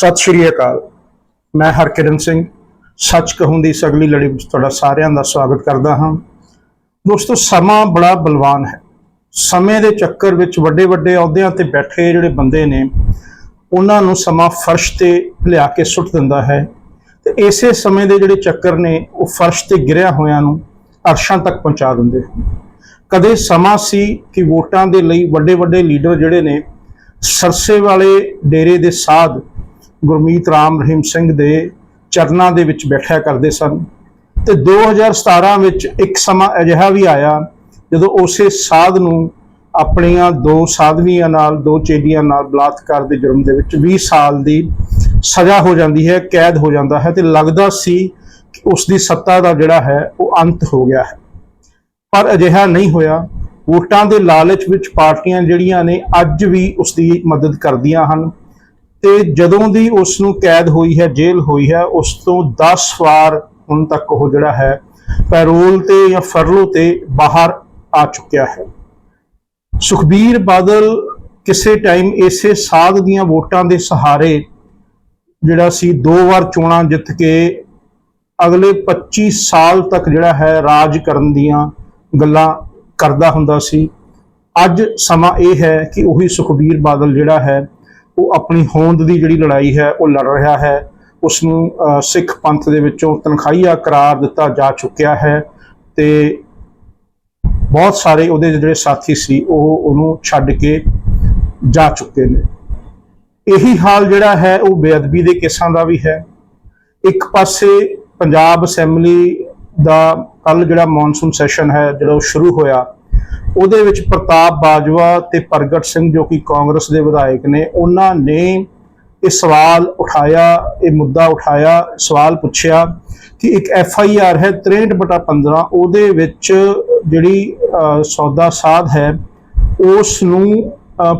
ਸਤਿ ਸ਼੍ਰੀ ਅਕਾਲ। ਮੈਂ ਹਰਕਿਰਨ ਸਿੰਘ। ਸੱਚ ਕਹੂੰ ਦੀ ਸਗਲੀ ਲੜੀ ਵਿੱਚ ਤੁਹਾਡਾ ਸਾਰਿਆਂ ਦਾ ਸਵਾਗਤ ਕਰਦਾ ਹਾਂ। ਦੋਸਤੋ, ਸਮਾਂ ਬੜਾ ਬਲਵਾਨ ਹੈ। ਸਮੇਂ ਦੇ ਚੱਕਰ ਵਿੱਚ ਵੱਡੇ ਵੱਡੇ ਅਹੁਦਿਆਂ ਤੇ ਬੈਠੇ ਜਿਹੜੇ ਬੰਦੇ ਨੇ, ਉਹਨਾਂ ਨੂੰ ਸਮਾਂ ਫਰਸ਼ ਤੇ ਲਿਆ ਕੇ ਸੁੱਟ ਦਿੰਦਾ ਹੈ। ਤੇ ਇਸੇ ਸਮੇਂ ਦੇ ਜਿਹੜੇ ਚੱਕਰ ਨੇ, ਉਹ ਫਰਸ਼ ਤੇ ਗਿਰਿਆ ਹੋਇਆਂ ਨੂੰ ਅਰਸ਼ਾਂ ਤੱਕ ਪਹੁੰਚਾ ਦਿੰਦੇ ਹਨ। ਕਦੇ ਸਮਾਂ ਸੀ ਕਿ ਵੋਟਾਂ ਦੇ ਲਈ ਵੱਡੇ ਵੱਡੇ ਲੀਡਰ ਜਿਹੜੇ ਨੇ, ਸਰਸੇ ਵਾਲੇ ਡੇਰੇ ਦੇ ਸਾਧ ਗੁਰਮੀਤ ਰਾਮ ਰਹੀਮ ਸਿੰਘ ਦੇ ਚਰਨਾਂ ਦੇ ਵਿੱਚ ਬੈਠਿਆ ਕਰਦੇ ਸਨ ਤੇ 2017 ਵਿੱਚ ਇੱਕ ਸਮਾਂ ਅਜਿਹਾ ਵੀ ਆਇਆ ਜਦੋਂ ਉਸੇ ਸਾਧ ਨੂੰ ਆਪਣੀਆਂ ਦੋ ਸਾਧਵੀਆਂ ਨਾਲ, ਦੋ ਚੇਲੀਆਂ ਨਾਲ ਬਲਾਤਕਾਰ ਦੇ ਜੁਰਮ ਦੇ ਵਿੱਚ 20 ਸਾਲ ਦੀ ਸਜ਼ਾ ਹੋ ਜਾਂਦੀ ਹੈ, ਕੈਦ ਹੋ ਜਾਂਦਾ ਹੈ ਤੇ ਲੱਗਦਾ ਸੀ ਕਿ ਉਸ ਦੀ ਸੱਤਾ ਦਾ ਜਿਹੜਾ ਹੈ ਉਹ ਅੰਤ ਹੋ ਗਿਆ ਹੈ। ਪਰ ਅਜਿਹਾ ਨਹੀਂ ਹੋਇਆ। ਵੋਟਾਂ ਦੇ ਲਾਲਚ ਵਿੱਚ ਪਾਰਟੀਆਂ ਜਿਹੜੀਆਂ ਨੇ ਅੱਜ ਵੀ ਉਸ ਦੀ ਮਦਦ ਕਰਦੀਆਂ ਹਨ। ਤੇ ਜਦੋਂ ਦੀ ਉਸ ਨੂੰ ਕੈਦ ਹੋਈ ਹੈ, ਜੇਲ੍ਹ ਹੋਈ ਹੈ, ਉਸ ਤੋਂ 10 ਵਾਰ ਹੁਣ ਤੱਕ ਉਹ ਜਿਹੜਾ ਹੈ, ਪੈਰੋਲ ਤੇ ਜਾਂ ਫਰਲੋ ਤੇ ਬਾਹਰ ਆ ਚੁੱਕਿਆ ਹੈ। ਸੁਖਬੀਰ ਬਾਦਲ ਕਿਸੇ ਟਾਈਮ ਇਸੇ ਸਾਧ ਦੀਆਂ ਵੋਟਾਂ ਦੇ ਸਹਾਰੇ ਜਿਹੜਾ ਸੀ, ਦੋ ਵਾਰ ਚੋਣਾਂ ਜਿੱਤ ਕੇ ਅਗਲੇ 25 ਸਾਲ ਤੱਕ ਜਿਹੜਾ ਹੈ, ਰਾਜ ਕਰਨ ਦੀਆਂ ਗੱਲਾਂ ਕਰਦਾ ਹੁੰਦਾ ਸੀ। ਅੱਜ ਸਮਾਂ ਇਹ ਹੈ ਕਿ ਉਹੀ ਸੁਖਬੀਰ ਬਾਦਲ ਜਿਹੜਾ ਹੈ ਉਹ ਆਪਣੀ ਹੋਂਦ ਦੀ ਜਿਹੜੀ ਲੜਾਈ ਹੈ, ਉਹ ਲੜ ਰਿਹਾ ਹੈ। ਉਸ ਨੂੰ ਸਿੱਖ ਪੰਥ ਦੇ ਵਿੱਚੋਂ ਤਨਖਾਹੀਆ ਕਰਾਰ ਦਿੱਤਾ ਜਾ ਚੁੱਕਿਆ ਹੈ ਤੇ ਬਹੁਤ ਸਾਰੇ ਉਹਦੇ ਜਿਹੜੇ ਸਾਥੀ ਸੀ, ਉਹ ਉਹਨੂੰ ਛੱਡ ਕੇ ਜਾ ਚੁੱਕੇ ਨੇ। ਇਹੀ ਹਾਲ ਜਿਹੜਾ ਹੈ, ਉਹ ਬੇਅਦਬੀ ਦੇ ਕੇਸਾਂ ਦਾ ਵੀ ਹੈ। ਇੱਕ ਪਾਸੇ ਪੰਜਾਬ ਅਸੈਂਬਲੀ ਦਾ ਕੱਲ ਜਿਹੜਾ ਮੌਨਸੂਨ ਸੈਸ਼ਨ ਹੈ, ਜਿਹੜਾ ਉਹ ਸ਼ੁਰੂ ਹੋਇਆ ਉਹਦੇ ਵਿੱਚ ਪ੍ਰਤਾਪ ਬਾਜਵਾ ਤੇ ਪ੍ਰਗਟ ਸਿੰਘ ਜੋ ਕਿ ਕਾਂਗਰਸ ਦੇ ਵਿਧਾਇਕ ਨੇ, ਉਹਨਾਂ ਨੇ ਇਹ ਸਵਾਲ ਉਠਾਇਆ, ਇਹ ਮੁੱਦਾ ਉਠਾਇਆ, ਸਵਾਲ ਪੁੱਛਿਆ ਕਿ ਇੱਕ ਐਫ ਆਈ ਆਰ ਹੈ 63/15 ਉਹਦੇ ਵਿੱਚ ਜਿਹੜੀ ਸੌਦਾ ਸਾਧ ਹੈ, ਉਸ ਨੂੰ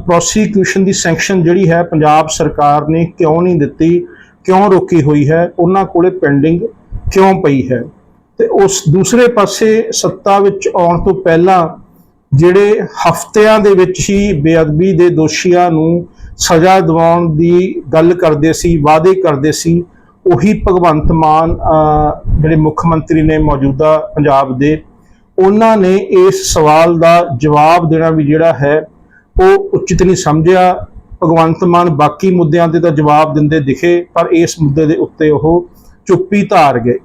ਪ੍ਰੋਸੀਕਿਊਸ਼ਨ ਦੀ ਸੈਂਕਸ਼ਨ ਜਿਹੜੀ ਹੈ ਪੰਜਾਬ ਸਰਕਾਰ ਨੇ ਕਿਉਂ ਨਹੀਂ ਦਿੱਤੀ, ਕਿਉਂ ਰੋਕੀ ਹੋਈ ਹੈ, ਉਹਨਾਂ ਕੋਲੇ ਪੈਂਡਿੰਗ ਕਿਉਂ ਪਈ ਹੈ? ਤੇ ਉਸ ਦੂਸਰੇ ਪਾਸੇ ਸੱਤਾ ਵਿੱਚ ਆਉਣ ਤੋਂ ਪਹਿਲਾਂ ਜਿਹੜੇ ਹਫ਼ਤਿਆਂ ਦੇ ਵਿੱਚ ਹੀ ਬੇਅਦਬੀ ਦੇ ਦੋਸ਼ੀਆਂ ਨੂੰ ਸਜ਼ਾ ਦਿਵਾਉਣ ਦੀ ਗੱਲ ਕਰਦੇ ਸੀ, ਵਾਅਦੇ ਕਰਦੇ ਸੀ, ਉਹੀ ਭਗਵੰਤ ਮਾਨ ਜਿਹੜੇ ਮੁੱਖ ਮੰਤਰੀ ਨੇ ਮੌਜੂਦਾ ਪੰਜਾਬ ਦੇ, ਉਹਨਾਂ ਨੇ ਇਸ ਸਵਾਲ ਦਾ ਜਵਾਬ ਦੇਣਾ ਵੀ ਜਿਹੜਾ ਹੈ, ਉਹ ਉਚਿਤ ਨਹੀਂ ਸਮਝਿਆ। ਭਗਵੰਤ ਮਾਨ ਬਾਕੀ ਮੁੱਦਿਆਂ ਤੇ ਤਾਂ ਜਵਾਬ ਦਿੰਦੇ ਦਿਖੇ, ਪਰ ਇਸ ਮੁੱਦੇ ਦੇ ਉੱਤੇ ਉਹ ਚੁੱਪੀ ਧਾਰ ਗਏ।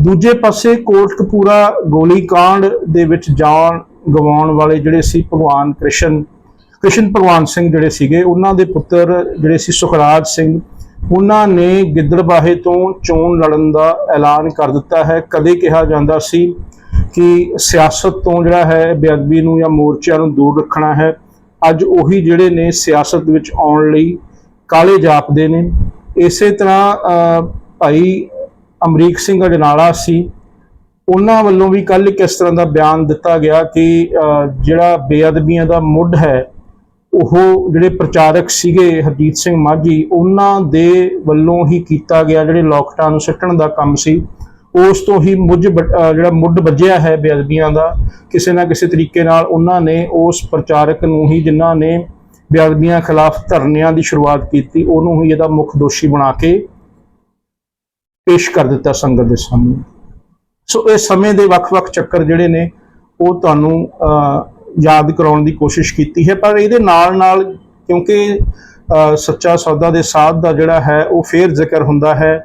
ਦੂਜੇ ਪਾਸੇ ਕੋਟਕਪੂਰਾ ਗੋਲੀकांड ਦੇ ਵਿੱਚ ਜਾਣ ਗਵਾਉਣ ਵਾਲੇ ਜਿਹੜੇ ਸੀ ਭਗਵਾਨ ਕ੍ਰਿਸ਼ਨ ਕ੍ਰਿਸ਼ਨ ਭਗਵਾਨ ਸਿੰਘ ਜਿਹੜੇ ਸੀਗੇ, ਉਹਨਾਂ ਦੇ ਪੁੱਤਰ ਜਿਹੜੇ ਸੀ ਸੁਖਰਾਜ ਸਿੰਘ, ਉਹਨਾਂ ਨੇ ਗਿੱਦੜਬਾਹੇ ਤੋਂ ਚੋਣ ਲੜਨ ਦਾ ਐਲਾਨ ਕਰ ਦਿੱਤਾ ਹੈ। ਕਦੇ ਕਿਹਾ ਜਾਂਦਾ ਸੀ ਕਿ ਸਿਆਸਤ ਤੋਂ ਜਿਹੜਾ ਹੈ ਬੇਅਦਬੀ ਨੂੰ ਜਾਂ ਮੋਰਚਿਆਂ ਨੂੰ ਦੂਰ ਰੱਖਣਾ ਹੈ। ਅੱਜ ਉਹੀ ਜਿਹੜੇ ਨੇ ਸਿਆਸਤ ਵਿੱਚ ਆਉਣ ਲਈ ਕਾਲੇ ਜਾਪਦੇ ਨੇ। ਇਸੇ ਤਰ੍ਹਾਂ ਭਾਈ ਅਮਰੀਕ ਸਿੰਘ ਅਜਨਾਲਾ ਸੀ ਉਹਨਾਂ ਵੱਲੋਂ ਵੀ ਕੱਲ ਇੱਕ ਇਸ ਤਰ੍ਹਾਂ ਦਾ ਬਿਆਨ ਦਿੱਤਾ ਗਿਆ ਕਿ ਜਿਹੜਾ ਬੇਅਦਬੀਆਂ ਦਾ ਮੁੱਢ ਹੈ, ਉਹ ਜਿਹੜੇ ਪ੍ਰਚਾਰਕ ਸੀਗੇ ਹਰਜੀਤ ਸਿੰਘ ਮਾਝੀ, ਉਹਨਾਂ ਦੇ ਵੱਲੋਂ ਹੀ ਕੀਤਾ ਗਿਆ ਜਿਹੜੇ ਲੋਕਟਾਂ ਨੂੰ ਸਿੱਟਣ ਦਾ ਕੰਮ ਸੀ। ਉਸ ਤੋਂ ਹੀ ਮੁੱਝ ਬ- ਜਿਹੜਾ ਮੁੱਢ ਵੱਜਿਆ ਹੈ ਬੇਅਦਬੀਆਂ ਦਾ, ਕਿਸੇ ਨਾ ਕਿਸੇ ਤਰੀਕੇ ਨਾਲ ਉਹਨਾਂ ਨੇ ਉਸ ਪ੍ਰਚਾਰਕ ਨੂੰ ਹੀ ਜਿਨ੍ਹਾਂ ਨੇ ਬੇਅਦਬੀਆਂ ਖਿਲਾਫ ਧਰਨਿਆਂ ਦੀ ਸ਼ੁਰੂਆਤ ਕੀਤੀ, ਉਹਨੂੰ ਹੀ ਇਹਦਾ ਮੁੱਖ ਦੋਸ਼ੀ ਬਣਾ ਕੇ ਪੇਸ਼ ਕਰ ਦਿੱਤਾ ਸੰਗਤ ਦੇ ਸਾਹਮਣੇ। ਸੋ ਇਹ ਸਮੇਂ ਦੇ ਵੱਖ-ਵੱਖ ਚੱਕਰ ਜਿਹੜੇ ਨੇ, ਉਹ ਤੁਹਾਨੂੰ ਯਾਦ ਕਰਾਉਣ ਦੀ ਕੋਸ਼ਿਸ਼ ਕੀਤੀ ਹੈ। ਪਰ ਇਹਦੇ ਨਾਲ-ਨਾਲ, ਕਿਉਂਕਿ ਸੱਚਾ ਸੌਦਾ ਦੇ ਸਾਧ ਦਾ ਜਿਹੜਾ ਹੈ, ਉਹ ਫੇਰ ਜ਼ਿਕਰ ਹੁੰਦਾ ਹੈ।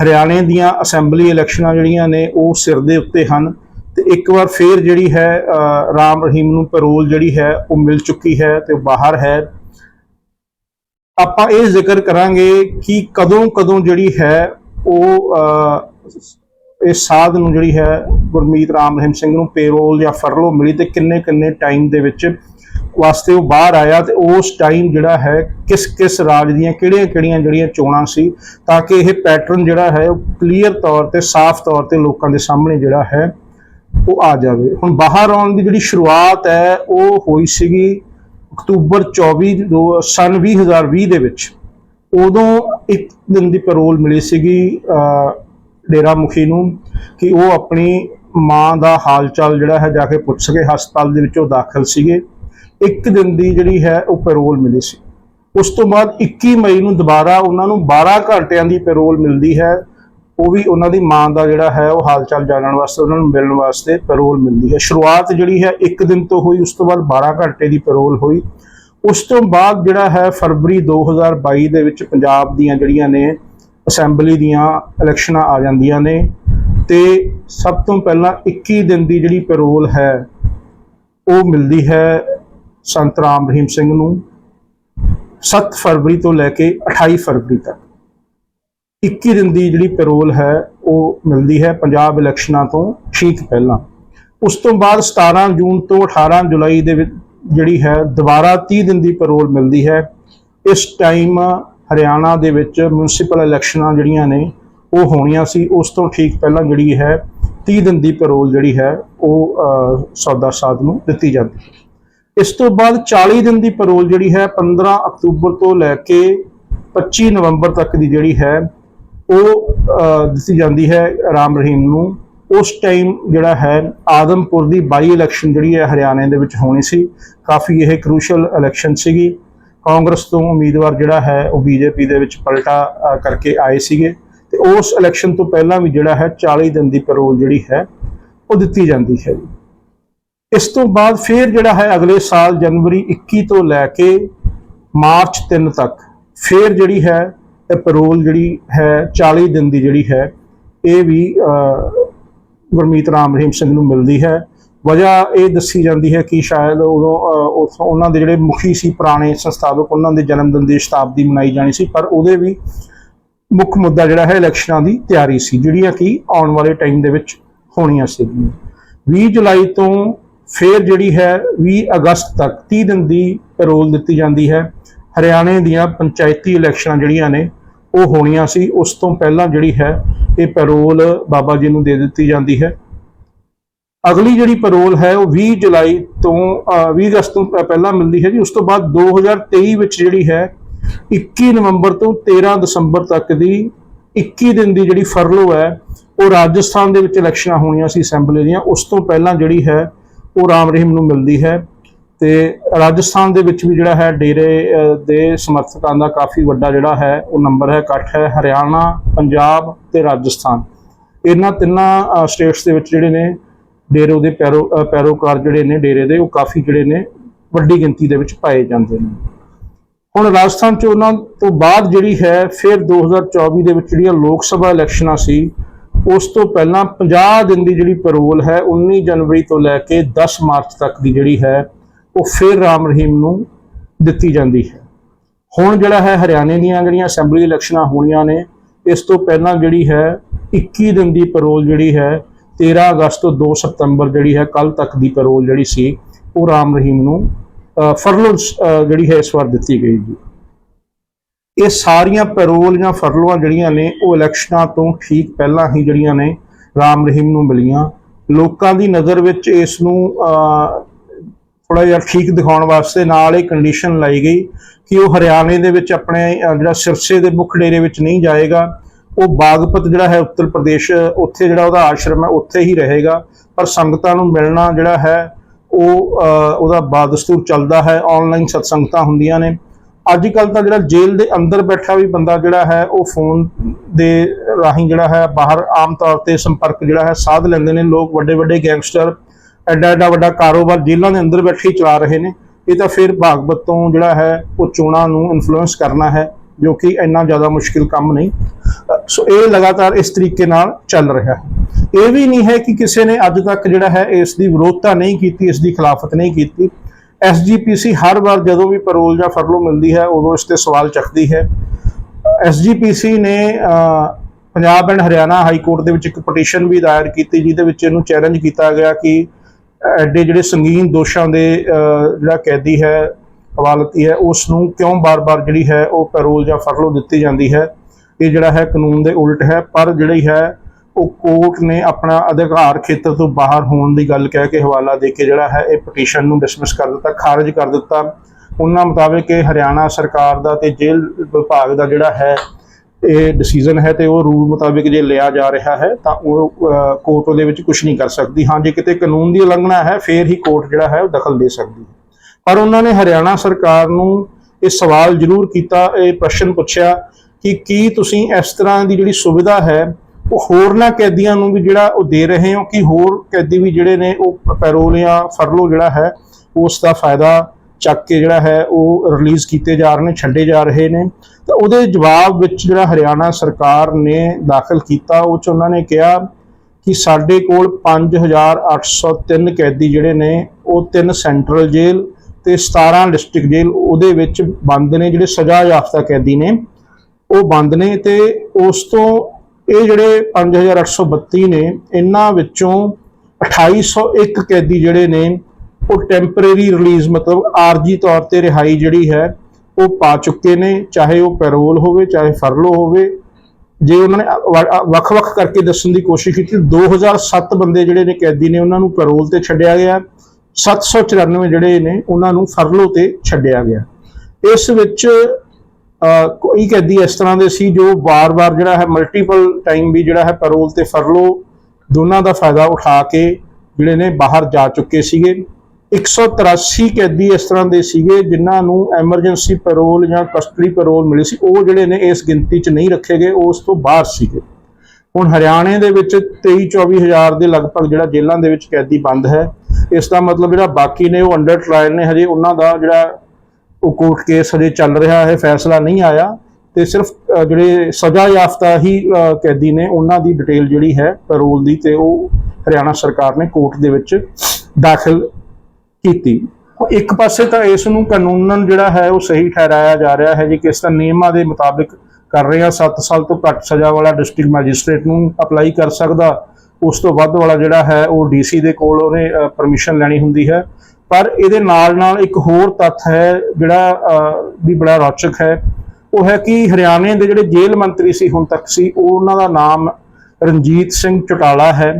ਹਰਿਆਣੇ ਦੀਆਂ ਅਸੈਂਬਲੀ ਇਲੈਕਸ਼ਨਾਂ ਜਿਹੜੀਆਂ ਨੇ, ਉਹ ਸਿਰ ਦੇ ਉੱਤੇ ਹਨ। ਤੇ ਇੱਕ ਵਾਰ ਫੇਰ ਜਿਹੜੀ ਹੈ ਰਾਮ ਰਹੀਮ ਨੂੰ ਪੈਰੋਲ ਜਿਹੜੀ ਹੈ, ਉਹ ਮਿਲ ਚੁੱਕੀ ਹੈ ਤੇ ਬਾਹਰ ਹੈ। ਆਪਾਂ ਇਹ ਜ਼ਿਕਰ ਕਰਾਂਗੇ ਕਿ ਕਦੋਂ ਕਦੋਂ ਜਿਹੜੀ ਹੈ, ਉਹ ਇਸ ਸਾਧ ਨੂੰ ਜਿਹੜੀ ਹੈ ਗੁਰਮੀਤ ਰਾਮ ਰਹੀਮ ਸਿੰਘ ਨੂੰ ਪੇਰੋਲ ਜਾਂ ਫਰਲੋ ਮਿਲੀ ਤੇ ਕਿੰਨੇ ਕਿੰਨੇ ਟਾਈਮ ਦੇ ਵਿੱਚ ਵਾਸਤੇ ਉਹ ਬਾਹਰ ਆਇਆ ਤੇ ਉਸ ਟਾਈਮ ਜਿਹੜਾ ਹੈ ਕਿਸ ਕਿਸ ਰਾਜ ਦੀਆਂ ਕਿਹੜੀਆਂ ਕਿਹੜੀਆਂ ਜਿਹੜੀਆਂ ਚੋਣਾਂ ਸੀ ਤਾਂ ਕਿ ਇਹ ਪੈਟਰਨ ਜਿਹੜਾ ਹੈ ਉਹ ਕਲੀਅਰ ਤੌਰ ਤੇ, ਸਾਫ਼ ਤੌਰ ਤੇ ਲੋਕਾਂ ਦੇ ਸਾਹਮਣੇ ਜਿਹੜਾ ਹੈ ਉਹ ਆ ਜਾਵੇ। ਹੁਣ ਬਾਹਰ ਆਉਣ ਦੀ ਜਿਹੜੀ ਸ਼ੁਰੂਆਤ ਹੈ, ਉਹ ਹੋਈ ਸੀਗੀ ਅਕਤੂਬਰ 24 ਦੋ, ਸਨ 2020 ਦੇ ਵਿੱਚ। ਉਦੋਂ ਇੱਕ ਦਿਨ ਦੀ ਪੈਰੋਲ ਮਿਲੀ ਸੀਗੀ ਡੇਰਾ ਮੁਖੀ ਨੂੰ ਕਿ ਉਹ ਆਪਣੀ ਮਾਂ ਦਾ ਹਾਲ ਚਾਲ ਜਿਹੜਾ ਹੈ ਜਾ ਕੇ ਪੁੱਛ ਸਕੇ ਹਸਪਤਾਲ ਦੇ ਵਿੱਚ ਉਹ ਦਾਖਲ ਸੀਗੇ। ਇੱਕ ਦਿਨ ਦੀ ਜਿਹੜੀ ਹੈ ਉਹ ਪੈਰੋਲ ਮਿਲੀ ਸੀ। ਉਸ ਤੋਂ ਬਾਅਦ 21 ਮਈ ਨੂੰ ਦੁਬਾਰਾ ਉਹਨਾਂ ਨੂੰ 12 ਘੰਟਿਆਂ ਦੀ ਪੈਰੋਲ ਮਿਲਦੀ ਹੈ। ਉਹ ਵੀ ਉਹਨਾਂ ਦੀ ਮਾਂ ਦਾ ਜਿਹੜਾ ਹੈ ਉਹ ਹਾਲਚਾਲ ਜਾਣਨ ਵਾਸਤੇ, ਉਹਨਾਂ ਨੂੰ ਮਿਲਣ ਵਾਸਤੇ ਪੈਰੋਲ ਮਿਲਦੀ ਹੈ। ਸ਼ੁਰੂਆਤ ਜਿਹੜੀ ਹੈ ਇੱਕ ਦਿਨ ਤੋਂ ਹੋਈ, ਉਸ ਤੋਂ ਬਾਅਦ 12 ਘੰਟੇ ਦੀ ਪੈਰੋਲ ਹੋਈ। ਉਸ ਤੋਂ ਬਾਅਦ ਜਿਹੜਾ ਹੈ ਫਰਵਰੀ 2022 ਦੇ ਵਿੱਚ ਪੰਜਾਬ ਦੀਆਂ ਜਿਹੜੀਆਂ ਨੇ ਅਸੈਂਬਲੀ ਦੀਆਂ ਇਲੈਕਸ਼ਨਾਂ ਆ ਜਾਂਦੀਆਂ ਨੇ ਤੇ ਸਭ ਤੋਂ ਪਹਿਲਾਂ 21 ਦਿਨ ਦੀ ਜਿਹੜੀ ਪੈਰੋਲ ਹੈ, ਉਹ ਮਿਲਦੀ ਹੈ ਸੰਤ ਰਾਮ ਰਹੀਮ ਸਿੰਘ ਨੂੰ 7 ਫਰਵਰੀ ਤੋਂ ਲੈ ਕੇ 28 ਫਰਵਰੀ ਤੱਕ। 21 ਦਿਨ ਦੀ ਜਿਹੜੀ ਪੈਰੋਲ ਹੈ, ਉਹ ਮਿਲਦੀ ਹੈ ਪੰਜਾਬ ਇਲੈਕਸ਼ਨਾਂ ਤੋਂ ਠੀਕ ਪਹਿਲਾਂ। ਉਸ ਤੋਂ ਬਾਅਦ 17 ਜੂਨ ਤੋਂ 18 ਜੁਲਾਈ ਦੇ ਵਿੱਚ ਜਿਹੜੀ ਹੈ, ਦੁਬਾਰਾ 30 ਦਿਨ ਦੀ ਪੈਰੋਲ ਮਿਲਦੀ ਹੈ। ਇਸ ਟਾਈਮ ਹਰਿਆਣਾ ਦੇ ਵਿੱਚ ਮਿਊਨਿਸਪਲ ਇਲੈਕਸ਼ਨਾਂ ਜਿਹੜੀਆਂ ਨੇ, ਉਹ ਹੋਣੀਆਂ ਸੀ। ਉਸ ਤੋਂ ਠੀਕ ਪਹਿਲਾਂ ਜਿਹੜੀ ਹੈ 30 ਦਿਨ ਦੀ ਪੈਰੋਲ ਜਿਹੜੀ ਹੈ, ਉਹ ਸੌਦਾ ਸਾਧ ਨੂੰ ਦਿੱਤੀ ਜਾਂਦੀ ਹੈ। ਇਸ ਤੋਂ ਬਾਅਦ 40 ਦਿਨ ਦੀ ਪੈਰੋਲ ਜਿਹੜੀ ਹੈ 15 ਅਕਤੂਬਰ ਤੋਂ ਲੈ ਕੇ 25 ਨਵੰਬਰ ਤੱਕ ਦੀ ਜਿਹੜੀ ਹੈ, ਉਹ ਦਿੱਤੀ ਜਾਂਦੀ ਹੈ ਰਾਮ ਰਹੀਮ ਨੂੰ। ਉਸ ਟਾਈਮ ਜਿਹੜਾ ਹੈ, ਆਦਮਪੁਰ ਦੀ ਬਾਈ ਇਲੈਕਸ਼ਨ ਜਿਹੜੀ ਹੈ, ਹਰਿਆਣੇ ਦੇ ਵਿੱਚ ਹੋਣੀ ਸੀ। ਕਾਫੀ ਇਹ ਕ੍ਰੂਸ਼ਲ ਇਲੈਕਸ਼ਨ ਸੀਗੀ। ਕਾਂਗਰਸ ਤੋਂ ਉਮੀਦਵਾਰ ਜਿਹੜਾ ਹੈ, ਉਹ ਬੀਜੇਪੀ ਦੇ ਵਿੱਚ ਪਲਟਾ ਕਰਕੇ ਆਏ ਸੀਗੇ ਤੇ ਉਸ ਇਲੈਕਸ਼ਨ ਤੋਂ ਪਹਿਲਾਂ ਵੀ ਜਿਹੜਾ ਹੈ 40 ਦਿਨ ਦੀ ਪੈਰੋਲ ਜਿਹੜੀ ਹੈ, ਉਹ ਦਿੱਤੀ ਜਾਂਦੀ ਹੈ ਇਸ ਤੋਂ ਬਾਅਦ ਫਿਰ ਜਿਹੜਾ ਹੈ, ਅਗਲੇ ਸਾਲ ਜਨਵਰੀ 21 ਤੋਂ ਲੈ ਕੇ ਮਾਰਚ 3 ਤੱਕ ਫਿਰ ਜਿਹੜੀ ਹੈ, ਇਹ ਪੈਰੋਲ ਜਿਹੜੀ ਹੈ 40 ਦਿਨ ਦੀ ਜਿਹੜੀ ਹੈ, ਇਹ ਵੀ ਗੁਰਮੀਤ ਰਾਮ ਰਹੀਮ ਸਿੰਘ ਨੂੰ ਮਿਲਦੀ ਹੈ। ਵਜ੍ਹਾ ਇਹ ਦੱਸੀ ਜਾਂਦੀ ਹੈ ਕਿ ਸ਼ਾਇਦ ਉਦੋਂ ਉੱਥੋਂ ਉਹਨਾਂ ਦੇ ਜਿਹੜੇ ਮੁਖੀ ਸੀ, ਪੁਰਾਣੇ ਸੰਸਥਾਪਕ, ਉਹਨਾਂ ਦੇ ਜਨਮ ਦਿਨ ਦੀ ਸ਼ਤਾਬਦੀ ਮਨਾਈ ਜਾਣੀ ਸੀ, ਪਰ ਉਹਦੇ ਵੀ ਮੁੱਖ ਮੁੱਦਾ ਜਿਹੜਾ ਹੈ ਇਲੈਕਸ਼ਨਾਂ ਦੀ ਤਿਆਰੀ ਸੀ, ਜਿਹੜੀਆਂ ਕਿ ਆਉਣ ਵਾਲੇ ਟਾਈਮ ਦੇ ਵਿੱਚ ਹੋਣੀਆਂ ਸੀਗੀਆਂ। 20 ਜੁਲਾਈ ਤੋਂ ਫਿਰ ਜਿਹੜੀ ਹੈ 20 ਅਗਸਤ ਤੱਕ 30 ਦਿਨ ਦੀ ਪੈਰੋਲ ਦਿੱਤੀ ਜਾਂਦੀ ਹੈ। ਹਰਿਆਣੇ ਦੀਆਂ ਪੰਚਾਇਤੀ ਇਲੈਕਸ਼ਨਾਂ ਜਿਹੜੀਆਂ ਨੇ, ਉਹ ਹੋਣੀਆਂ ਸੀ। ਉਸ ਤੋਂ ਪਹਿਲਾਂ ਜਿਹੜੀ ਹੈ ਇਹ ਪੈਰੋਲ ਬਾਬਾ ਜੀ ਨੂੰ ਦੇ ਦਿੱਤੀ ਜਾਂਦੀ ਹੈ। ਅਗਲੀ ਜਿਹੜੀ ਪੈਰੋਲ ਹੈ ਉਹ 20 ਜੁਲਾਈ ਤੋਂ ਅਹ, 20 ਅਗਸਤ ਤੋਂ ਪ- ਪਹਿਲਾਂ ਮਿਲਦੀ ਹੈ ਜੀ। ਉਸ ਤੋਂ ਬਾਅਦ 2023 ਵਿੱਚ ਜਿਹੜੀ ਹੈ 21 ਨਵੰਬਰ ਤੋਂ 13 ਦਸੰਬਰ ਤੱਕ ਦੀ 21 ਦਿਨ ਦੀ ਜਿਹੜੀ ਫਰਲੋ ਹੈ ਉਹ ਰਾਜਸਥਾਨ ਦੇ ਵਿੱਚ ਇਲੈਕਸ਼ਨਾਂ ਹੋਣੀਆਂ ਸੀ ਅਸੈਂਬਲੀ ਦੀਆਂ। ਉਸ ਤੋਂ ਪਹਿਲਾਂ ਜਿਹੜੀ ਹੈ ਉਹ ਰਾਮ ਰਹੀਮ ਨੂੰ ਮਿਲਦੀ ਹੈ। ਤੇ ਰਾਜਸਥਾਨ ਦੇ ਵਿੱਚ ਵੀ ਜਿਹੜਾ ਹੈ ਡੇਰੇ ਦੇ ਸਮਰਥਕਾਂ ਦਾ ਕਾਫੀ ਵੱਡਾ ਜਿਹੜਾ ਹੈ ਉਹ ਨੰਬਰ ਹੈ ਇਕੱਠ ਹੈ। ਹਰਿਆਣਾ ਪੰਜਾਬ ਤੇ ਰਾਜਸਥਾਨ। ਇਹਨਾਂ ਤਿੰਨਾਂ ਸਟੇਟਸ ਦੇ ਵਿੱਚ ਜਿਹੜੇ ਨੇ ਡੇਰੇ ਦੇ ਪੈਰੋ ਪੈਰੋਕਾਰ ਜਿਹੜੇ ਨੇ ਡੇਰੇ ਦੇ, ਉਹ ਕਾਫੀ ਜਿਹੜੇ ਨੇ ਵੱਡੀ ਗਿਣਤੀ ਦੇ ਵਿੱਚ ਪਾਏ ਜਾਂਦੇ ਨੇ। ਹੁਣ ਰਾਜਸਥਾਨ 'ਚ ਉਹਨਾਂ ਤੋਂ ਬਾਅਦ ਜਿਹੜੀ ਹੈ, ਫਿਰ 2024 ਦੇ ਵਿੱਚ ਜਿਹੜੀਆਂ ਲੋਕ ਸਭਾ ਇਲੈਕਸ਼ਨਾਂ ਸੀ, ਉਸ ਤੋਂ ਪਹਿਲਾਂ 50 ਦਿਨ ਦੀ ਜਿਹੜੀ ਪੈਰੋਲ ਹੈ 19 ਜਨਵਰੀ ਤੋਂ ਲੈ ਕੇ 10 ਮਾਰਚ ਤੱਕ ਦੀ ਜਿਹੜੀ ਹੈ, ਉਹ ਫਿਰ ਰਾਮ ਰਹੀਮ ਨੂੰ ਦਿੱਤੀ ਜਾਂਦੀ ਹੈ। ਹੁਣ ਜਿਹੜਾ ਹੈ, ਹਰਿਆਣੇ ਦੀਆਂ ਜਿਹੜੀਆਂ ਅਸੈਂਬਲੀ ਇਲੈਕਸ਼ਨਾਂ ਹੋਣੀਆਂ ਨੇ, ਇਸ ਤੋਂ ਪਹਿਲਾਂ ਜਿਹੜੀ ਹੈ 21 ਦਿਨ ਦੀ ਪੈਰੋਲ ਜਿਹੜੀ ਹੈ 13 ਅਗਸਤ ਤੋਂ 2 ਸਤੰਬਰ ਜਿਹੜੀ ਹੈ ਕੱਲ ਤੱਕ ਦੀ ਪੈਰੋਲ ਜਿਹੜੀ ਸੀ, ਉਹ ਰਾਮ ਰਹੀਮ ਨੂੰ ਫਰਲੋ ਜਿਹੜੀ ਹੈ ਇਸ ਵਾਰ ਦਿੱਤੀ ਗਈ ਜੀ। ਇਹ ਸਾਰੀਆਂ ਪੈਰੋਲ ਜਾਂ ਫਰਲੋਆਂ ਜਿਹੜੀਆਂ ਨੇ, ਉਹ ਇਲੈਕਸ਼ਨਾਂ ਤੋਂ ਠੀਕ ਪਹਿਲਾਂ ਹੀ ਜਿਹੜੀਆਂ ਨੇ, ਰਾਮ ਰਹੀਮ ਨੂੰ ਮਿਲੀਆਂ। ਲੋਕਾਂ ਦੀ ਨਜ਼ਰ ਵਿੱਚ ਇਸ ਨੂੰ ਥੋੜਾ ਜਿਹਾ ਠੀਕ ਦਿਖਾਉਣ ਵਾਸਤੇ ਨਾਲ ਇਹ ਕੰਡੀਸ਼ਨ ਲਾਈ ਗਈ ਕਿ ਉਹ ਹਰਿਆਣੇ ਦੇ ਵਿੱਚ ਆਪਣੇ ਜਿਹੜਾ ਸਿਰਸੇ ਦੇ ਮੁੱਖ ਡੇਰੇ ਵਿੱਚ ਨਹੀਂ ਜਾਏਗਾ। ਉਹ ਬਾਗਪਤ ਜਿਹੜਾ ਹੈ ਉੱਤਰ ਪ੍ਰਦੇਸ਼, ਉੱਥੇ ਜਿਹੜਾ ਉਹਦਾ ਆਸ਼ਰਮ ਹੈ, ਉੱਥੇ ਹੀ ਰਹੇਗਾ। ਪਰ ਸੰਗਤਾਂ ਨੂੰ ਮਿਲਣਾ ਜਿਹੜਾ ਹੈ, ਉਹ ਉਹਦਾ ਬਾਦਸਤੂਰ ਚੱਲਦਾ ਹੈ। ਆਨਲਾਈਨ ਸਤਸੰਗਤਾਂ ਹੁੰਦੀਆਂ ਨੇ। ਅੱਜ ਕੱਲ ਤਾਂ ਜਿਹੜਾ ਜੇਲ੍ਹ ਦੇ ਅੰਦਰ ਬੈਠਾ ਵੀ ਬੰਦਾ ਜਿਹੜਾ ਹੈ, ਉਹ ਫੋਨ ਦੇ ਰਾਹੀਂ ਜਿਹੜਾ ਹੈ, ਬਾਹਰ ਆਮ ਤੌਰ ਤੇ ਸੰਪਰਕ ਜਿਹੜਾ ਹੈ, ਸਾਧ ਲੈਂਦੇ ਨੇ। ਲੋਕ ਵੱਡੇ ਵੱਡੇ ਗੈਂਗਸਟਰ ਐਡਾ ਐਡਾ ਵੱਡਾ ਕਾਰੋਬਾਰ ਜੇਲ੍ਹਾਂ ਦੇ ਅੰਦਰ ਬੈਠੇ ਹੀ ਚਲਾ ਰਹੇ ਨੇ। ਇਹ ਤਾਂ ਫਿਰ ਭਾਗਵਤ ਤੋਂ ਜਿਹੜਾ ਹੈ, ਉਹ ਚੋਣਾਂ ਨੂੰ ਇਨਫਲੂਐਂਸ ਕਰਨਾ ਹੈ। ਜੋ ਕਿ ਇੰਨਾ ਜ਼ਿਆਦਾ ਮੁਸ਼ਕਿਲ ਕੰਮ ਨਹੀਂ। ਸੋ ਇਹ ਲਗਾਤਾਰ ਇਸ ਤਰੀਕੇ ਨਾਲ ਚੱਲ ਰਿਹਾ ਹੈ। ਇਹ ਵੀ ਨਹੀਂ ਹੈ ਕਿ ਕਿਸੇ ਨੇ ਅੱਜ ਤੱਕ ਜਿਹੜਾ ਹੈ ਇਸ ਦੀ ਵਿਰੋਧਤਾ ਨਹੀਂ ਕੀਤੀ ਇਸ ਦੀ ਖਿਲਾਫਤ ਨਹੀਂ ਕੀਤੀ। ਐਸਜੀਪੀਸੀ ਹਰ ਵਾਰ ਜਦੋਂ ਵੀ ਪੈਰੋਲ ਜਾਂ ਫਰਲੋ ਮਿਲਦੀ ਹੈ ਉਦੋਂ ਇਸ ਤੇ ਸਵਾਲ ਚੱਕਦੀ ਹੈ। ਐਸਜੀਪੀਸੀ ਨੇ Punjab and Haryana high court ਦੇ ਵਿੱਚ ਇੱਕ ਪਟੀਸ਼ਨ ਵੀ ਦਾਇਰ ਕੀਤੀ ਜਿਹਦੇ ਵਿੱਚ ਇਹਨੂੰ ਚੈਲੰਜ ਕੀਤਾ ਗਿਆ ਕਿ ਐਡੇ ਜਿਹੜੇ ਸੰਗੀਨ ਦੋਸ਼ਾਂ ਦੇ ਅ, ਜਿਹੜਾ ਕੈਦੀ ਹੈ ਹਵਾਲਤੀ ਹੈ। ਉਸ ਨੂੰ ਕਿਉਂ ਬਾਰ-ਬਾਰ ਜਿਹੜੀ ਹੈ ਉਹ ਪੈਰੋਲ ਜਾਂ ਫਰਲੋ ਦਿੱਤੀ ਜਾਂਦੀ ਹੈ? ਇਹ ਜਿਹੜਾ ਹੈ ਕਾਨੂੰਨ ਦੇ ਉਲਟ ਹੈ, ਪਰ ਜਿਹੜੀ ਹੈ ਉਹ ਕੋਰਟ ਨੇ ਆਪਣਾ ਅਧਿਕਾਰ ਖੇਤਰ ਤੋਂ ਬਾਹਰ ਹੋਣ ਦੀ ਗੱਲ ਕਹਿ ਕੇ ਹਵਾਲਾ ਦੇ ਕੇ ਜਿਹੜਾ ਹੈ ਇਹ ਪਟੀਸ਼ਨ ਨੂੰ ਡਿਸਮਿਸ ਕਰ ਦਿੱਤਾ, ਖਾਰਜ ਕਰ ਦਿੱਤਾ। ਉਹਨਾਂ ਮੁਤਾਬਕ ਇਹ ਹਰਿਆਣਾ ਸਰਕਾਰ ਦਾ ਤੇ ਜੇਲ੍ਹ ਵਿਭਾਗ ਦਾ ਜਿਹੜਾ ਹੈ ਇਹ ਡਿਸੀਜਨ ਹੈ ਤੇ ਉਹ ਰੂਲ ਮੁਤਾਬਿਕ ਜੇ ਲਿਆ ਜਾ ਰਿਹਾ ਹੈ, ਤਾਂ ਉਹ ਕੋਰਟ ਉਹਦੇ ਵਿੱਚ ਕੁਝ ਨਹੀਂ ਕਰ ਸਕਦੀ। ਹਾਂ ਜੇ ਕਿਤੇ ਕਾਨੂੰਨ ਦੀ ਉਲੰਘਣਾ ਹੈ, ਫੇਰ ਹੀ ਕੋਰਟ ਜਿਹੜਾ ਹੈ ਉਹ ਦਖਲ ਦੇ ਸਕਦੀ ਹੈ। ਪਰ ਉਹਨਾਂ ਨੇ ਹਰਿਆਣਾ ਸਰਕਾਰ ਨੂੰ ਇਹ ਸਵਾਲ ਜ਼ਰੂਰ ਕੀਤਾ, ਇਹ ਪ੍ਰਸ਼ਨ ਪੁੱਛਿਆ ਕਿ ਕੀ ਤੁਸੀਂ ਇਸ ਤਰ੍ਹਾਂ ਦੀ ਜਿਹੜੀ ਸੁਵਿਧਾ ਹੈ, ਉਹ ਹੋਰਨਾਂ ਕੈਦੀਆਂ ਨੂੰ ਵੀ ਜਿਹੜਾ ਉਹ ਦੇ ਰਹੇ ਹੋ ਕਿ ਹੋਰ ਕੈਦੀ ਵੀ ਜਿਹੜੇ ਨੇ ਉਹ ਪੈਰੋਲ ਜਾਂ ਫਰਲੋ ਜਿਹੜਾ ਹੈ, ਉਸ ਦਾ ਫਾਇਦਾ ਚੱਕ ਕੇ ਜਿਹੜਾ ਹੈ, ਉਹ ਰਿਲੀਜ਼ ਕੀਤੇ ਜਾ ਰਹੇ ਨੇ, ਛੱਡੇ ਜਾ ਰਹੇ ਨੇ। ਤਾਂ ਉਹਦੇ ਜਵਾਬ ਵਿੱਚ ਜਿਹੜਾ ਹਰਿਆਣਾ ਸਰਕਾਰ ਨੇ ਦਾਖਲ ਕੀਤਾ, ਉਹ ਚ ਉਹਨਾਂ ਨੇ ਕਿਹਾ ਕਿ ਸਾਡੇ ਕੋਲ 5803 ਕੈਦੀ ਜਿਹੜੇ ਨੇ, ਉਹ ਤਿੰਨ ਸੈਂਟਰਲ ਜੇਲ੍ਹ ਤੇ 17 ਡਿਸਟ੍ਰਿਕਟ ਜੇਲ੍ਹ ਉਹਦੇ ਵਿੱਚ ਬੰਦ ਨੇ, ਜਿਹੜੇ ਸਜ਼ਾ ਯਾਫਤਾ ਕੈਦੀ ਨੇ, ਉਹ ਬੰਦ ਨੇ ਤੇ ਉਸ ਤੋਂ ਇਹ ਜਿਹੜੇ 5832 ਨੇ, ਇਹਨਾਂ ਵਿੱਚੋਂ 2801 ਕੈਦੀ ਜਿਹੜੇ ਨੇ, ਉਹ ਟੈਂਪਰੇਰੀ ਰਿਲੀਜ਼ ਮਤਲਬ ਆਰਜੀ ਤੌਰ ਤੇ ਰਿਹਾਈ ਜਿਹੜੀ ਹੈ, ਉਹ ਪਾ ਚੁੱਕੇ ਨੇ, ਚਾਹੇ ਉਹ ਪੈਰੋਲ ਹੋਵੇ, ਚਾਹੇ ਫਰਲੋ ਹੋਵੇ। ਜੇ ਉਹਨਾਂ ਨੇ ਵ- ਵੱਖ-ਵੱਖ ਕਰਕੇ ਦੱਸਣ ਦੀ ਕੋਸ਼ਿਸ਼ ਕੀਤੀ 2007 ਬੰਦੇ ਜਿਹੜੇ ਨੇ ਕੈਦੀ ਨੇ, ਉਹਨਾਂ ਨੂੰ ਪੈਰੋਲ ਤੇ ਛੱਡਿਆ ਗਿਆ। 794 ਜਿਹੜੇ ਨੇ ਉਹਨਾਂ ਨੂੰ ਫਰਲੋ ਤੇ ਛੱਡਿਆ ਗਿਆ। ਇਸ ਵਿੱਚ ਅਹ, ਕੋਈ ਕੈਦੀ ਇਸ ਤਰ੍ਹਾਂ ਦੇ ਸੀ ਜੋ ਵਾਰ-ਵਾਰ ਜਿਹੜਾ ਹੈ ਮਲਟੀਪਲ ਟਾਈਮ ਵੀ ਜਿਹੜਾ ਹੈ ਪੈਰੋਲ ਤੇ ਫਰਲੋ ਦੋਨਾਂ ਦਾ ਫਾਇਦਾ ਉਠਾ ਕੇ ਜਿਹੜੇ ਨੇ ਬਾਹਰ ਜਾ ਚੁੱਕੇ ਸੀਗੇ। 183 ਕੈਦੀ ਇਸ ਤਰ੍ਹਾਂ ਦੇ ਸੀਗੇ ਜਿਨ੍ਹਾਂ ਨੂੰ ਐਮਰਜੈਂਸੀ ਪੈਰੋਲ ਜਾਂ ਕਸਟਡੀ ਪੈਰੋਲ ਮਿਲੀ ਸੀ। ਉਹ ਜਿਹੜੇ ਨੇ ਇਸ ਗਿਣਤੀ 'ਚ ਨਹੀਂ ਰੱਖੇ ਗਏ ਉਸ ਤੋਂ ਬਾਹਰ ਸੀਗੇ। ਹੁਣ ਹਰਿਆਣੇ ਦੇ ਵਿੱਚ 23-24 ਹਜ਼ਾਰ ਦੇ ਲਗਭਗ ਜਿਹੜਾ ਜੇਲ੍ਹਾਂ ਦੇ ਵਿੱਚ ਕੈਦੀ ਬੰਦ ਹੈ। ਇਸ ਦਾ ਮਤਲਬ ਜਿਹੜਾ ਬਾਕੀ ਨੇ ਉਹ ਅੰਡਰ ਟ੍ਰਾਇਲ ਨੇ, ਹਜੇ ਉਹਨਾਂ ਦਾ ਜਿਹੜਾ ਉਹ ਕੋਰਟ ਕੇਸ ਹਜੇ ਚੱਲ ਰਿਹਾ ਹੈ, ਫੈਸਲਾ ਨਹੀਂ ਆਇਆ ਤੇ ਸਿਰਫ ਜਿਹੜੇ ਸਜ਼ਾ ਯਾਫਤਾ ਹੀ ਕੈਦੀ ਨੇ ਉਹਨਾਂ ਦੀ ਡਿਟੇਲ ਜਿਹੜੀ ਹੈ ਪੈਰੋਲ ਦੀ ਤੇ ਉਹ ਹਰਿਆਣਾ ਸਰਕਾਰ ਨੇ ਕੋਰਟ ਦੇ ਵਿੱਚ ਦਾਖਲ ਕੀਤੀ। ਇੱਕ ਪਾਸੇ ਤਾਂ ਇਸ ਨੂੰ ਕਾਨੂੰਨਨ ਜਿਹੜਾ ਹੈ ਉਹ ਸਹੀ ਠਹਿਰਾਇਆ ਜਾ ਰਿਹਾ ਹੈ, ਜੀ ਕਿ ਇਸ ਨਿਯਮਾਂ ਦੇ ਮੁਤਾਬਿਕ ਕਰ ਰਹੇ ਆ 7 ਸਾਲ ਤੋਂ ਘੱਟ ਸਜ਼ਾ ਵਾਲਾ ਡਿਸਟ੍ਰਿਕਟ ਮੈਜਿਸਟ੍ਰੇਟ ਨੂੰ ਅਪਲਾਈ ਕਰ ਸਕਦਾ। ਉਸ ਤੋਂ ਵੱਧ ਵਾਲਾ ਜਿਹੜਾ ਹੈ, ਉਹ ਡੀਸੀ ਦੇ ਕੋਲ ਉਹਨੇ ਪਰਮਿਸ਼ਨ ਲੈਣੀ ਹੁੰਦੀ ਹੈ। ਪਰ ਇਹਦੇ ਨਾਲ ਨਾਲ ਇੱਕ ਹੋਰ ਤੱਥ ਹੈ, ਜਿਹੜਾ ਵੀ ਬੜਾ ਰੌਚਕ ਹੈ। ਉਹ ਹੈ ਕਿ ਹਰਿਆਣੇ ਦੇ ਜਿਹੜੇ ਜੇਲ੍ਹ ਮੰਤਰੀ ਸੀ ਹੁਣ ਤੱਕ ਸੀ ਉਹਨਾਂ ਦਾ ਨਾਮ ਰਣਜੀਤ ਸਿੰਘ ਚਟਾਲਾ ਹੈ।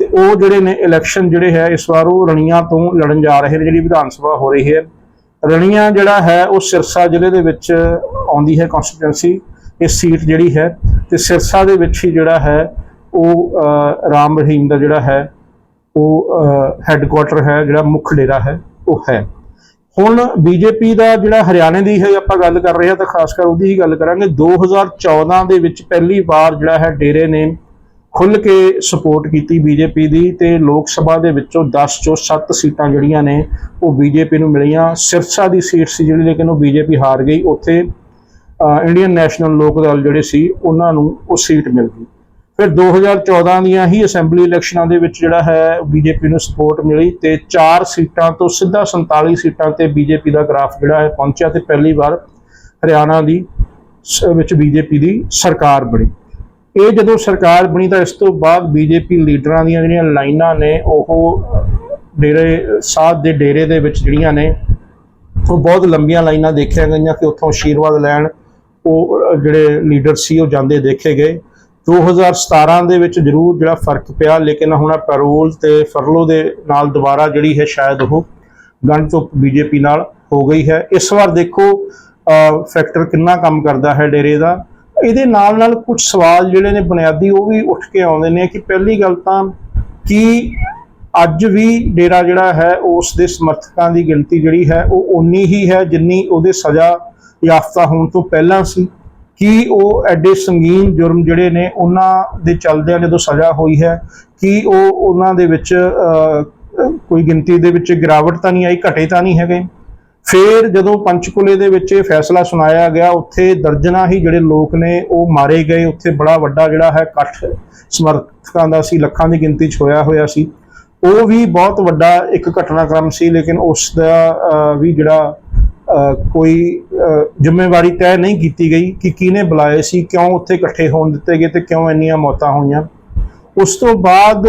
ਤੇ ਉਹ ਜਿਹੜੇ ਨੇ ਇਲੈਕਸ਼ਨ ਜਿਹੜੇ ਹੈ, ਇਸ ਵਾਰ ਉਹ ਰਣੀਆਂ ਤੋਂ ਲੜਨ ਜਾ ਰਹੇ ਨੇ, ਜਿਹੜੀ ਵਿਧਾਨ ਸਭਾ ਹੋ ਰਹੀ ਹੈ। ਰਣੀਆਂ ਜਿਹੜਾ ਹੈ, ਉਹ ਸਿਰਸਾ ਜ਼ਿਲ੍ਹੇ ਦੇ ਵਿੱਚ ਆਉਂਦੀ ਹੈ ਕਨਸਟੀਟੂਐਂਸੀ ਇਹ ਸੀਟ ਜਿਹੜੀ ਹੈ ਤੇ ਸਿਰਸਾ ਦੇ ਵਿੱਚ ਹੀ ਜਿਹੜਾ ਹੈ ਉਹ ਰਾਮ ਰਹੀਮ ਦਾ ਜਿਹੜਾ ਹੈ ਉਹ ਹੈੱਡਕੁਆਟਰ ਹੈ, ਜਿਹੜਾ ਮੁੱਖ ਡੇਰਾ ਹੈ, ਉਹ ਹੈ। ਹੁਣ ਬੀਜੇਪੀ ਦਾ ਜਿਹੜਾ ਹਰਿਆਣੇ ਦੀ ਹੈ ਆਪਾਂ ਗੱਲ ਕਰ ਰਹੇ ਹਾਂ ਤਾਂ ਖਾਸ ਕਰ ਉਹਦੀ ਹੀ ਗੱਲ ਕਰਾਂਗੇ। 2014 ਦੇ ਵਿੱਚ ਪਹਿਲੀ ਵਾਰ ਜਿਹੜਾ ਹੈ ਡੇਰੇ ਨੇ ਖੁੱਲ ਕੇ ਸਪੋਰਟ ਕੀਤੀ ਬੀਜੇਪੀ ਦੀ ਤੇ ਲੋਕ ਸਭਾ ਦੇ ਵਿੱਚੋਂ 10 ਚੋਂ 7 ਸੀਟਾਂ ਜਿਹੜੀਆਂ ਨੇ ਉਹ ਬੀਜੇਪੀ ਨੂੰ ਮਿਲੀਆਂ। ਸਿਰਸਾ ਦੀ ਸੀਟ ਸੀ ਜਿਹੜੀ, ਲੇਕਿਨ ਉਹ ਬੀਜੇਪੀ ਹਾਰ ਗਈ। ਉੱਥੇ ਇੰਡੀਅਨ ਨੈਸ਼ਨਲ ਲੋਕ ਦਲ ਜਿਹੜੇ ਸੀ, ਉਹਨਾਂ ਨੂੰ ਉਹ ਸੀਟ ਮਿਲ ਗਈ। ਫਿਰ 2014 ਦੀਆਂ ਹੀ ਅਸੈਂਬਲੀ ਇਲੈਕਸ਼ਨਾਂ ਦੇ ਵਿੱਚ ਜਿਹੜਾ ਹੈ ਬੀਜੇਪੀ ਨੂੰ ਸਪੋਰਟ ਮਿਲੀ ਤੇ 4 ਸੀਟਾਂ ਤੋਂ ਸਿੱਧਾ 47 ਸੀਟਾਂ ਤੇ ਬੀਜੇਪੀ ਦਾ ਗ੍ਰਾਫ ਜਿਹੜਾ ਹੈ ਪਹੁੰਚਿਆ ਤੇ ਪਹਿਲੀ ਵਾਰ ਹਰਿਆਣਾ ਦੀ ਸ- ਵਿੱਚ ਬੀਜੇਪੀ ਦੀ ਸਰਕਾਰ ਬਣੀ। ਇਹ ਜਦੋਂ ਸਰਕਾਰ ਬਣੀ ਤਾਂ ਇਸ ਤੋਂ ਬਾਅਦ ਬੀਜੇਪੀ ਲੀਡਰਾਂ ਦੀਆਂ ਜਿਹੜੀਆਂ ਲਾਈਨਾਂ ਨੇ, ਉਹ ਡੇਰੇ, ਸਾਧ ਦੇ ਡੇਰੇ ਦੇ ਵਿੱਚ ਜਿਹੜੀਆਂ ਨੇ, ਉਹ ਬਹੁਤ ਲੰਬੀਆਂ ਲਾਈਨਾਂ ਦੇਖੀਆਂ ਗਈਆਂ ਕਿ ਉੱਥੋਂ ਆਸ਼ੀਰਵਾਦ ਲੈਣ ਉਹ ਜਿਹੜੇ ਲੀਡਰ ਸੀ, ਉਹ ਜਾਂਦੇ ਦੇਖੇ ਗਏ। 2017 ਦੇ ਵਿੱਚ ਜ਼ਰੂਰ ਜਿਹੜਾ ਫ਼ਰਕ ਪਿਆ, ਲੇਕਿਨ ਹੁਣ ਪੈਰੋਲ ਤੇ ਫਰਲੋ ਦੇ ਨਾਲ ਦੁਬਾਰਾ ਜਿਹੜੀ ਹੈ ਸ਼ਾਇਦ ਉਹ ਗੰਢ ਤੋਂ ਬੀਜੇਪੀ ਨਾਲ ਹੋ ਗਈ ਹੈ। ਇਸ ਵਾਰ ਦੇਖੋ ਫੈਕਟਰ ਕਿੰਨਾ ਕੰਮ ਕਰਦਾ ਹੈ ਡੇਰੇ ਦਾ। ਇਹਦੇ ਨਾਲ ਨਾਲ ਕੁਝ ਸਵਾਲ ਜਿਹੜੇ ਨੇ ਬੁਨਿਆਦੀ, ਉਹ ਵੀ ਉੱਠ ਕੇ ਆਉਂਦੇ ਨੇ ਕਿ ਪਹਿਲੀ ਗੱਲ ਤਾਂ ਕਿ ਅੱਜ ਵੀ ਡੇਰਾ ਜਿਹੜਾ ਹੈ, ਉਸ ਦੇ ਸਮਰਥਕਾਂ ਦੀ ਗਿਣਤੀ ਜਿਹੜੀ ਹੈ, ਉਹ ਉਨੀ ਹੀ ਹੈ ਜਿੰਨੀ ਉਹਦੇ ਸਜ਼ਾ ਯਾਫਤਾ ਹੋਣ ਤੋਂ ਪਹਿਲਾਂ ਸੀ, ਕੀ ਉਹ ਐਡੇ ਸੰਗੀਨ ਜੁਰਮ ਜਿਹੜੇ ਨੇ ਉਹਨਾਂ ਦੇ ਚਲਦਿਆਂ ਜਦੋਂ ਸਜ਼ਾ ਹੋਈ ਹੈ, ਕਿ ਉਹ ਉਹਨਾਂ ਦੇ ਵਿੱਚ ਕੋਈ ਗਿਣਤੀ ਦੇ ਵਿੱਚ ਗਿਰਾਵਟ ਤਾਂ ਨਹੀਂ ਆਈ, ਘਟੇ ਤਾਂ ਨਹੀਂ ਹੈਗੇ? ਫਿਰ ਜਦੋਂ ਪੰਚਕੂਲੇ ਦੇ ਵਿੱਚ ਇਹ ਫੈਸਲਾ ਸੁਣਾਇਆ ਗਿਆ, ਉੱਥੇ ਦਰਜਨਾਂ ਹੀ ਜਿਹੜੇ ਲੋਕ ਨੇ ਉਹ ਮਾਰੇ ਗਏ, ਉੱਥੇ ਬੜਾ ਵੱਡਾ ਜਿਹੜਾ ਹੈ ਇਕੱਠ ਸਮਰਥਕਾਂ ਦਾ ਸੀ, ਲੱਖਾਂ ਦੀ ਗਿਣਤੀ 'ਚ ਹੋਇਆ ਹੋਇਆ ਸੀ। ਉਹ ਵੀ ਬਹੁਤ ਵੱਡਾ ਇੱਕ ਘਟਨਾਕ੍ਰਮ ਸੀ, ਲੇਕਿਨ ਉਸ ਦਾ ਵੀ ਜਿਹੜਾ ਕੋਈ ਜ਼ਿੰਮੇਵਾਰੀ ਤੈਅ ਨਹੀਂ ਕੀਤੀ ਗਈ ਕਿ ਕਿਹਨੇ ਬੁਲਾਏ ਸੀ, ਕਿਉਂ ਉੱਥੇ ਇਕੱਠੇ ਹੋਣ ਦਿੱਤੇ ਗਏ ਤੇ ਕਿਉਂ ਇੰਨੀਆਂ ਮੌਤਾਂ ਹੋਈਆਂ। ਉਸ ਤੋਂ ਬਾਅਦ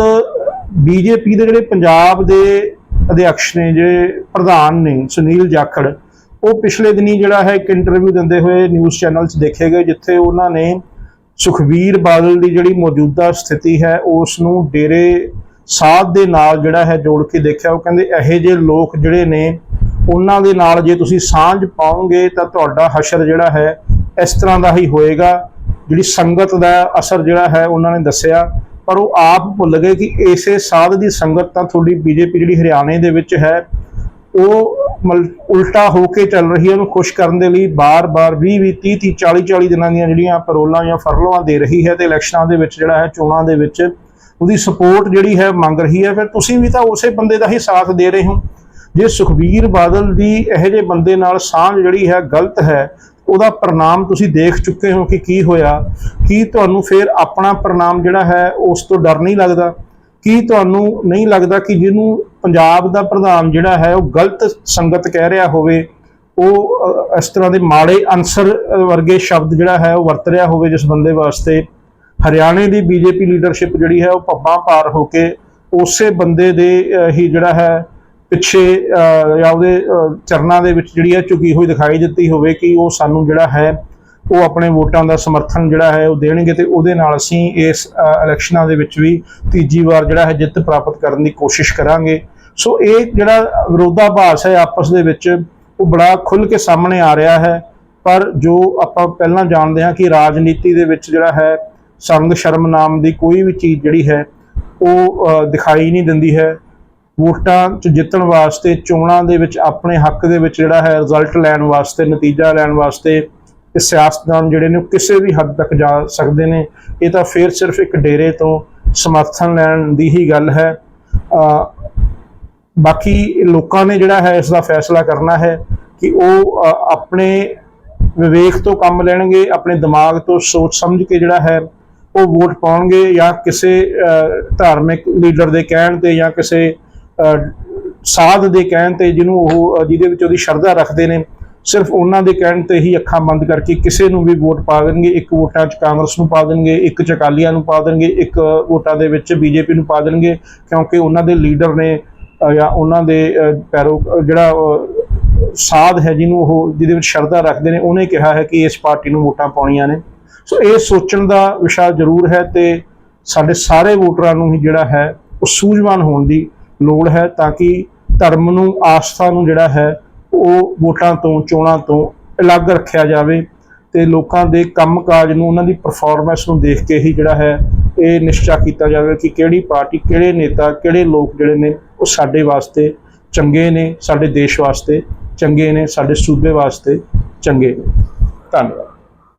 ਬੀਜੇਪੀ ਦੇ ਜਿਹੜੇ ਪੰਜਾਬ ਦੇ ਅਧਿਕਸ਼ ਨੇ, ਜੇ ਪ੍ਰਧਾਨ ਨੇ ਸੁਨੀਲ ਜਾਖੜ, ਉਹ ਪਿਛਲੇ ਦਿਨੀ ਜਿਹੜਾ ਹੈ ਇੱਕ ਇੰਟਰਵਿਊ ਦਿੰਦੇ ਹੋਏ ਨਿਊਜ਼ ਚੈਨਲ 'ਚ ਦੇਖੇ ਗਏ, ਜਿੱਥੇ ਉਹਨਾਂ ਨੇ ਸੁਖਬੀਰ ਬਾਦਲ ਦੀ ਜਿਹੜੀ ਮੌਜੂਦਾ ਸਥਿਤੀ ਹੈ, ਉਸ ਨੂੰ ਡੇਰੇ ਸਾਧ ਦੇ ਨਾਲ ਜਿਹੜਾ ਹੈ ਜੋੜ ਕੇ ਦੇਖਿਆ। ਉਹ ਕਹਿੰਦੇ ਇਹੋ ਜਿਹੇ ਲੋਕ ਜਿਹੜੇ ਨੇ ਉਹਨਾਂ ਦੇ ਨਾਲ ਜੇ ਤੁਸੀਂ ਸਾਂਝ ਪਾਓਗੇ ਤਾਂ ਤੁਹਾਡਾ ਹਸ਼ਰ ਜਿਹੜਾ ਹੈ ਇਸ ਤਰ੍ਹਾਂ ਦਾ ਹੀ ਹੋਏਗਾ। ਜਿਹੜੀ ਸੰਗਤ ਦਾ ਅਸਰ ਜਿਹੜਾ ਹੈ ਉਹਨਾਂ ਨੇ ਦੱਸਿਆ, ਪਰ ਉਹ ਆਪ ਭੁੱਲ ਗਏ ਕਿ ਇਸੇ ਸਾਧ ਦੀ ਸੰਗਤ ਤਾਂ ਤੁਹਾਡੀ ਬੀਜੇਪੀ ਜਿਹੜੀ ਹਰਿਆਣੇ ਦੇ ਵਿੱਚ ਹੈ, ਉਹ ਮਲ- ਉਲਟਾ ਹੋ ਕੇ ਚੱਲ ਰਹੀ ਹੈ। ਉਹਨੂੰ ਖੁਸ਼ ਕਰਨ ਦੇ ਲਈ ਬਾਰ-ਬਾਰ 20 20 30 30 40 40 ਦਿਨਾਂ ਦੀਆਂ ਜਿਹੜੀਆਂ ਪਰੋਲਾਂ ਜਾਂ ਫਰਲੋਆਂ ਦੇ ਰਹੀ ਹੈ ਤੇ ਇਲੈਕਸ਼ਨਾਂ ਦੇ ਵਿੱਚ ਜਿਹੜਾ ਹੈ, ਚੋਣਾਂ ਦੇ ਵਿੱਚ ਉਹਦੀ ਸਪੋਰਟ ਜਿਹੜੀ ਹੈ ਮੰਗ ਰਹੀ ਹੈ। ਫਿਰ ਤੁਸੀਂ ਵੀ ਤਾਂ ਉਸੇ ਬੰਦੇ ਦਾ ਹੀ ਸਾਥ ਦੇ ਰਹੇ ਹੋ। ਜੇ ਸੁਖਬੀਰ ਬਾਦਲ ਦੀ ਇਹੋ ਜਿਹੇ ਬੰਦੇ ਨਾਲ ਸਾਂਝ ਜਿਹੜੀ ਹੈ ਗਲਤ ਹੈ, ਉਹਦਾ ਪ੍ਰਣਾਮ ਤੁਸੀਂ ਦੇਖ ਚੁੱਕੇ ਹੋ ਕਿ ਕੀ ਹੋਇਆ? ਕੀ ਤੁਹਾਨੂੰ ਫਿਰ ਆਪਣਾ ਪ੍ਰਣਾਮ ਜਿਹੜਾ ਹੈ ਉਸ ਤੋਂ ਡਰ ਨਹੀਂ ਲੱਗਦਾ? ਕੀ ਤੁਹਾਨੂੰ ਨਹੀਂ ਲੱਗਦਾ ਕਿ ਜਿਹਨੂੰ ਪੰਜਾਬ ਦਾ ਪ੍ਰਧਾਨ ਜਿਹੜਾ ਹੈ ਉਹ ਗਲਤ ਸੰਗਤ ਕਹਿ ਰਿਹਾ ਹੋਵੇ, ਉਹ ਇਸ ਤਰ੍ਹਾਂ ਦੇ ਮਾੜੇ ਅਨਸਰ ਵਰਗੇ ਸ਼ਬਦ ਜਿਹੜਾ ਹੈ ਉਹ ਵਰਤ ਰਿਹਾ ਹੋਵੇ ਜਿਸ ਬੰਦੇ ਵਾਸਤੇ ਹਰਿਆਣੇ ਦੀ ਬੀਜੇਪੀ ਲੀਡਰਸ਼ਿਪ ਜਿਹੜੀ ਹੈ ਉਹ ਪੱਬਾਂ ਪਾਰ ਹੋ ਕੇ ਉਸੇ ਬੰਦੇ ਦੇ ਹੀ ਜਿਹੜਾ ਹੈ ਪਿੱਛੇ ਜਾਂ ਉਹਦੇ ਚਰਨਾਂ ਦੇ ਵਿੱਚ ਜਿਹੜੀ ਹੈ ਝੁਕੀ ਹੋਈ ਦਿਖਾਈ ਦਿੱਤੀ ਹੋਵੇ ਕਿ ਉਹ ਸਾਨੂੰ ਜਿਹੜਾ ਹੈ, ਉਹ ਆਪਣੇ ਵੋਟਾਂ ਦਾ ਸਮਰਥਨ ਜਿਹੜਾ ਹੈ ਉਹ ਦੇਣਗੇ ਤੇ ਉਹਦੇ ਨਾਲ ਅਸੀਂ ਇਸ ਇਲੈਕਸ਼ਨਾਂ ਦੇ ਵਿੱਚ ਵੀ ਤੀਜੀ ਵਾਰ ਜਿਹੜਾ ਹੈ ਜਿੱਤ ਪ੍ਰਾਪਤ ਕਰਨ ਦੀ ਕੋਸ਼ਿਸ਼ ਕਰਾਂਗੇ। ਸੋ ਇਹ ਜਿਹੜਾ ਵਿਰੋਧਾਭਾਸ ਹੈ ਆਪਸ ਦੇ ਵਿੱਚ, ਉਹ ਬੜਾ ਖੁੱਲ ਕੇ ਸਾਹਮਣੇ ਆ ਰਿਹਾ ਹੈ। ਪਰ ਜੋ ਆਪਾਂ ਪਹਿਲਾਂ ਜਾਣਦੇ ਹਾਂ ਕਿ ਰਾਜਨੀਤੀ ਦੇ ਵਿੱਚ ਜਿਹੜਾ ਹੈ, ਸੰਗ ਸ਼ਰਮ ਨਾਮ ਦੀ ਕੋਈ ਵੀ ਚੀਜ਼ ਜਿਹੜੀ ਹੈ, ਉਹ ਦਿਖਾਈ ਨਹੀਂ ਦਿੰਦੀ ਹੈ। ਵੋਟਾਂ 'ਚ ਜਿੱਤਣ ਵਾਸਤੇ, ਚੋਣਾਂ ਦੇ ਵਿੱਚ ਆਪਣੇ ਹੱਕ ਦੇ ਵਿੱਚ ਜਿਹੜਾ ਹੈ ਰਿਜ਼ਲਟ ਲੈਣ ਵਾਸਤੇ, ਨਤੀਜਾ ਲੈਣ ਵਾਸਤੇ ਇਹ ਸਿਆਸਤਦਾਨ ਜਿਹੜੇ ਨੇ ਉਹ ਕਿਸੇ ਵੀ ਹੱਦ ਤੱਕ ਜਾ ਸਕਦੇ ਨੇ। ਇਹ ਤਾਂ ਫਿਰ ਸਿਰਫ ਇੱਕ ਡੇਰੇ ਤੋਂ ਸਮਰਥਨ ਲੈਣ ਦੀ ਹੀ ਗੱਲ ਹੈ। ਬਾਕੀ ਲੋਕਾਂ ਨੇ ਜਿਹੜਾ ਹੈ ਇਸ ਦਾ ਫੈਸਲਾ ਕਰਨਾ ਹੈ ਕਿ ਉਹ ਆਪਣੇ ਵਿਵੇਕ ਤੋਂ ਕੰਮ ਲੈਣਗੇ, ਆਪਣੇ ਦਿਮਾਗ ਤੋਂ ਸੋਚ ਸਮਝ ਕੇ ਜਿਹੜਾ ਹੈ ਉਹ ਵੋਟ ਪਾਉਣਗੇ ਜਾਂ ਕਿਸੇ ਧਾਰਮਿਕ ਲੀਡਰ ਦੇ ਕਹਿਣ ਤੇ ਜਾਂ ਕਿਸੇ ਸਾਧ ਦੇ ਕਹਿਣ ਤੇ ਜਿਹਨੂੰ ਉਹ ਜਿਹਦੇ ਵਿੱਚ ਉਹਦੀ ਸ਼ਰਧਾ ਰੱਖਦੇ ਨੇ, ਸਿਰਫ ਉਹਨਾਂ ਦੇ ਕਹਿਣ ਤੇ ਹੀ ਅੱਖਾਂ ਬੰਦ ਕਰਕੇ ਕਿਸੇ ਨੂੰ ਵੀ ਵੋਟ ਪਾ ਦੇਣਗੇ, ਇੱਕ ਵੋਟਾਂ 'ਚ ਕਾਂਗਰਸ ਨੂੰ ਪਾ ਦੇਣਗੇ, ਇੱਕ 'ਚ ਅਕਾਲੀਆਂ ਨੂੰ ਪਾ ਦੇਣਗੇ, ਇੱਕ ਵੋਟਾਂ ਦੇ ਵਿੱਚ ਬੀਜੇਪੀ ਨੂੰ ਪਾ ਦੇਣਗੇ, ਕਿਉਂਕਿ ਉਹਨਾਂ ਦੇ ਲੀਡਰ ਨੇ ਜਾਂ ਉਹਨਾਂ ਦੇ ਪੈਰੋ ਜਿਹੜਾ ਸਾਧ ਹੈ ਜਿਹਨੂੰ ਉਹ, ਜਿਹਦੇ ਵਿੱਚ ਸ਼ਰਧਾ ਰੱਖਦੇ ਨੇ, ਉਹਨੇ ਕਿਹਾ ਹੈ ਕਿ ਇਸ ਪਾਰਟੀ ਨੂੰ ਵੋਟਾਂ ਪਾਉਣੀਆਂ ਨੇ। ਸੋ ਇਹ ਸੋਚਣ ਦਾ ਵਿਸ਼ਾ ਜ਼ਰੂਰ ਹੈ ਤੇ ਸਾਡੇ ਸਾਰੇ ਵੋਟਰਾਂ ਨੂੰ ਹੀ ਜਿਹੜਾ ਹੈ, ਉਹ ਸੂਝਵਾਨ ਹੋਣ ਦੀ ਲੋੜ ਹੈ ਤਾਂ ਕਿ ਧਰਮ ਨੂੰ, ਆਸਥਾ ਨੂੰ ਜਿਹੜਾ ਹੈ, ਉਹ ਵੋਟਾਂ ਤੋਂ, ਚੋਣਾਂ ਤੋਂ ਅਲੱਗ ਰੱਖਿਆ ਜਾਵੇ ਤੇ ਲੋਕਾਂ ਦੇ ਕੰਮਕਾਜ ਨੂੰ, ਉਹਨਾਂ ਦੀ ਪਰਫਾਰਮੈਂਸ ਨੂੰ ਦੇਖ ਕੇ ਹੀ ਜਿਹੜਾ ਹੈ, ਇਹ ਨਿਸ਼ਚਾ ਕੀਤਾ ਜਾਵੇ ਕਿ ਕਿਹੜੀ ਪਾਰਟੀ, ਕਿਹੜੇ ਨੇਤਾ, ਕਿਹੜੇ ਲੋਕ ਜਿਹੜੇ ਨੇ, ਉਹ ਸਾਡੇ ਵਾਸਤੇ ਚੰਗੇ ਨੇ, ਸਾਡੇ ਦੇਸ਼ ਵਾਸਤੇ ਚੰਗੇ ਨੇ, ਸਾਡੇ ਸੂਬੇ ਵਾਸਤੇ ਚੰਗੇ ਨੇ। ਧੰਨਵਾਦ।